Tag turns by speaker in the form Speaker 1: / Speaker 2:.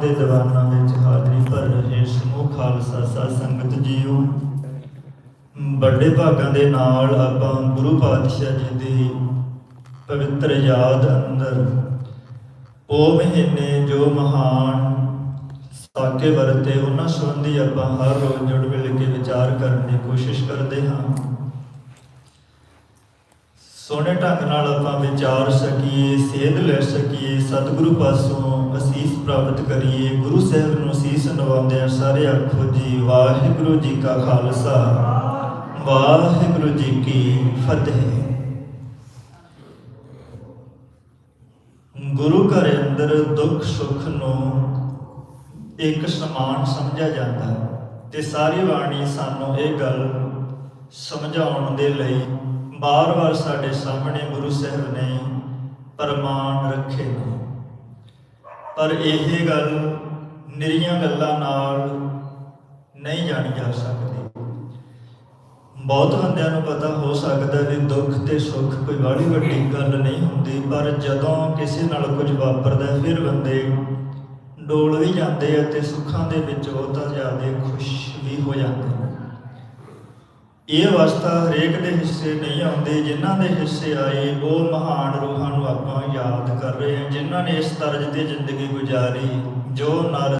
Speaker 1: ਦੇ ਦੀਵਾਨਾਂ ਵਿੱਚ ਹਾਜ਼ਰੀ ਭਰ ਰਹੇ ਸਮੂਹ ਖਾਲਸਾ ਸਾਧ ਸੰਗਤ ਜੀਓ, ਵੱਡੇ ਭਾਗਾਂ ਦੇ ਨਾਲ ਆਪਾਂ ਗੁਰੂ ਪਾਤਸ਼ਾਹ ਜੀ ਦੀ ਪਵਿੱਤਰ ਯਾਦ ਅੰਦਰ ਉਹ ਮਹੀਨੇ ਜੋ ਮਹਾਨ ਸਾਕੇ ਵਰਤੇ, ਉਹਨਾਂ ਸੰਬੰਧੀ ਆਪਾਂ ਹਰ ਰੋਜ਼ ਜੁੜ ਮਿਲ ਕੇ ਵਿਚਾਰ ਕਰਨ ਦੀ ਕੋਸ਼ਿਸ਼ ਕਰਦੇ ਹਾਂ। ਸੋਹਣੇ ਢੰਗ ਨਾਲ ਆਪਾਂ ਵਿਚਾਰ ਸਕੀਏ, ਸੇਧ ਲੈ ਸਕੀਏ, ਸਤਿਗੁਰੂ ਪਾਸੋਂ ਅਸੀਸ ਪ੍ਰਾਪਤ ਕਰੀਏ, ਗੁਰੂ ਸਾਹਿਬ ਨੂੰ ਅਸੀਸ ਨਵਾਉਂਦੇ ਆ ਸਾਰੇ ਆਖੋ ਜੀ, ਵਾਹਿਗੁਰੂ ਜੀ ਕਾ ਖਾਲਸਾ। ਵਾਹਿਗੁਰੂ ਜੀ ਕੀ ਫਤਿਹ। ਗੁਰੂ ਘਰ ਅੰਦਰ ਦੁੱਖ ਸੁੱਖ ਨੂੰ ਇੱਕ ਸਮਾਨ ਸਮਝਿਆ ਜਾਂਦਾ ਹੈ ਤੇ ਸਾਰੀ ਬਾਣੀ ਸਾਨੂੰ ਇਹ ਗੱਲ ਸਮਝਾਉਣ ਦੇ ਲਈ ਬਾਰ-ਬਾਰ ਸਾਡੇ ਸਾਹਮਣੇ ਗੁਰੂ ਸਾਹਿਬ ਨੇ ਪ੍ਰਮਾਣ ਰੱਖੇ ਨੇ। ਪਰ ਇਹ ਗੱਲ ਨਿਰੀਆਂ ਗੱਲਾਂ ਨਾਲ ਨਹੀਂ ਜਾਣੀ ਜਾ ਸਕਦੀ। ਬਹੁਤ ਬੰਦਿਆਂ ਨੂੰ ਪਤਾ ਹੋ ਸਕਦਾ ਵੀ ਦੁੱਖ ਤੇ ਸੁੱਖ ਕੋਈ ਬੜੀ ਵੱਡੀ ਗੱਲ ਨਹੀਂ ਹੁੰਦੀ, ਪਰ ਜਦੋਂ ਕਿਸੇ ਨਾਲ ਕੁਝ ਵਾਪਰਦਾ ਫਿਰ ਬੰਦੇ ਡੋਲ ਵੀ ਜਾਂਦੇ ਆ ਤੇ ਸੁੱਖਾਂ ਦੇ ਵਿੱਚ ਬਹੁਤਾ ਜ਼ਿਆਦਾ ਖੁਸ਼ ਵੀ ਹੋ ਜਾਂਦੇ ਨੇ। ਇਹ ਅਵਸਥਾ ਹਰੇਕ ਦੇ ਹਿੱਸੇ ਨਹੀਂ ਆਉਂਦੀ, ਜਿਨ੍ਹਾਂ ਦੇ ਹਿੱਸੇ ਆਏ ਉਹ ਮਹਾਨ ਰੂਹਾਂ ਨੂੰ ਨੇ ਇਸ ਤਰਜ ਦੀ ਜ਼ਿੰਦਗੀ ਗੁਜ਼ਾਰੀ ਜੋ ਨਰ